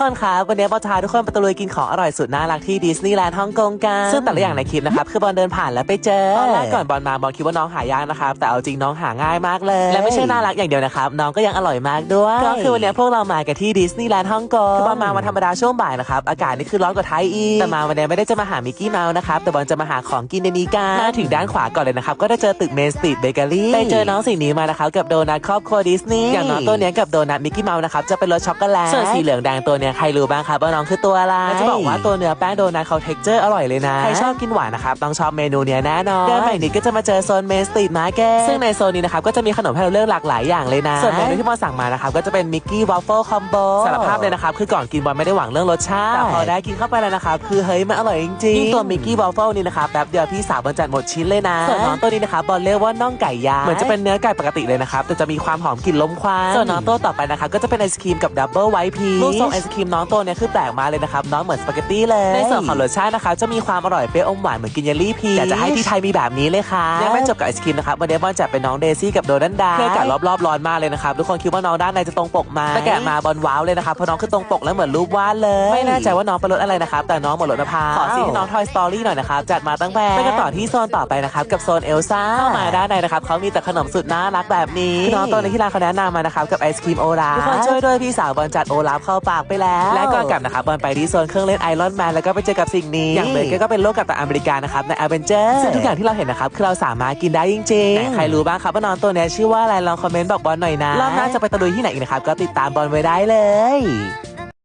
คนครับวันนี้บอลพาทุกคนไปตะลุยกินของอร่อยสุดน่ารักที่ดิสนีย์แลนด์ฮ่องกงกัน ซึ่งแต่ละอย่างในคลิปนะครับ คือบอลเดินผ่านแล้วไปเจอตอนแรกก่อนบอลมาบอลคิดว่าน้องหายากนะครับ แต่เอาจริงน้องหาง่ายมากเลย และไม่ใช่น่ารักอย่างเดียวนะครับ น้องก็ยังอร่อยมากด้วย ก็คือวันนี้พวกเรามากันที่ดิสนีย์แลนด์ฮ่องกงคือบอลมาวันธรรมดาช่วงบ่ายนะครับอากาศนี่คือร้อนกว่าไทยอีกแต่มาวันนี้ไม่ได้จะมาหามิกกี้เมาส์นะครับแต่บอลจะมาหาของกินในนี้กันมาถึงด้านขวาก่อนเลยนะครับก็ได้เจอตึกเมนสตรีทเบเกอรี่ไปเจอน้องสิ่งนี้มานะครับกับโดนัทครอบครัวดิสนีย์อย่างน้องตัวเนี้ยกับโดนัทมิกกี้เมาส์นะครับจะเป็นรสช็อกโกแลตส่วนสีเหลืองแดงตัวเนี้ยใครรู้บ้างครับว่าน้องคือตัวอะไรและจะบอกว่าตัวเนื้อแป้งโดนัทเขาเท็กเจอร์อร่อยเลยนะ ใครชอบกินหวานนะครับต้องชอบเมนูเนี้ยแน่นอนเดินไปอีกนิดก็จะมาเจอโซนเมนสตรีทมาร์เก็ตซึ่งในโซนนี้นะครับก็จะมีขนมให้เราเลือกหลากหลายอย่างเลยนะ ส่วนเมนูที่บอลสั่งมานะครับก็จะเป็นมิกกี้วอฟเฟิลคอมโบสารภาพเลยนะครับคือก่อนกินบอลไม่ได้หวังเรื่องรสชาติแต่พอได้กินเข้าไปแล้วนะครับคือเฮ้ยมันอร่อยจริงๆยิ่งตัวมิกกี้วอฟเฟิลนี่นะครับแป๊บเดียวพี่สาวบอลจัดหมดชิ้นเลยนะส่วนน้องตัวนี้นะครับบอลเรียกว่าน่องไก่ย่างเหมือนจะเป็นเนื้อไก่ปกติเลยนะครับแต่จะมีความหอมกลิ่นลมควันส่วนน้องตัวต่อไปนะครับก็จะเป็นไอศครีมกับดับเบิลไวท์พีรูปทรงไอศครีมน้องตัวเนี้ยคือแปลกมากเลยนะครับ น้องเหมือนสปาเกตตี้เลย ในส่วนของรสชาตินะครับจะมีความอร่อยเปรี้ยวอมหวานเหมือนกินเยลลี่พีอยากจะให้ที่ไทยมีแบบนี้เลยค่ะ ยังไม่จบกับไอศครีมนะครับวันนี้บอลจัดเป็นน้องเดซี่กับโดนันดาเพื่อกัดรอบๆร้อนมากเลยนะครับทุกคนคิดว่าน้องด้านในจะตรงปกไหมาแต่แกะมาบอลว้าวเลยนะครับเพราะน้องคือตรงปกแล้วเหมือนรูปวาดเลย ไม่แน่ใจว่าน้องเป็นรสอะไรนะครับแต่น้องเหมือนรสมะพร้าวขอซีที่น้องทอยสตอรี่หน่อยนะครับจัดมาตั้งแพงไปกันต่อที่โซนต่อไปนะครับกับโซนเอลซ่าเข้ามาด้านในนะครับเขามีแต่ขนมสุดน่ารักแบบนี้คือน้องตัวในที่ร้านเขาแนะนำมานะครับกับไอศครีมโอลาฟทุกคนช่วยด้วยพี่สาวบอลจัดโอลาฟเข้าปากไปแล้วและก่อนกลับนะครับบอลไปที่โซนเครื่องเล่นไอรอนแมนแล้วก็ไปเจอกับสิ่งนี้ อย่างเบเกอร์ก็เป็นโลกกับตันอเมริกานะครับในอเวนเจอร์ซึ่งทุกอย่างที่เราเห็นนะครับคือเราสามารถกินได้จริงๆแต่ใครรู้บ้างครับว่าน้องตัวเนี้ยชื่อว่าอะไรลองคอมเมนต์บอกบอลหน่อยนะรอบหน้าจะไปตะลุยที่ไหนอีกนะครับก็ติดตามบอลไว้ได้เลย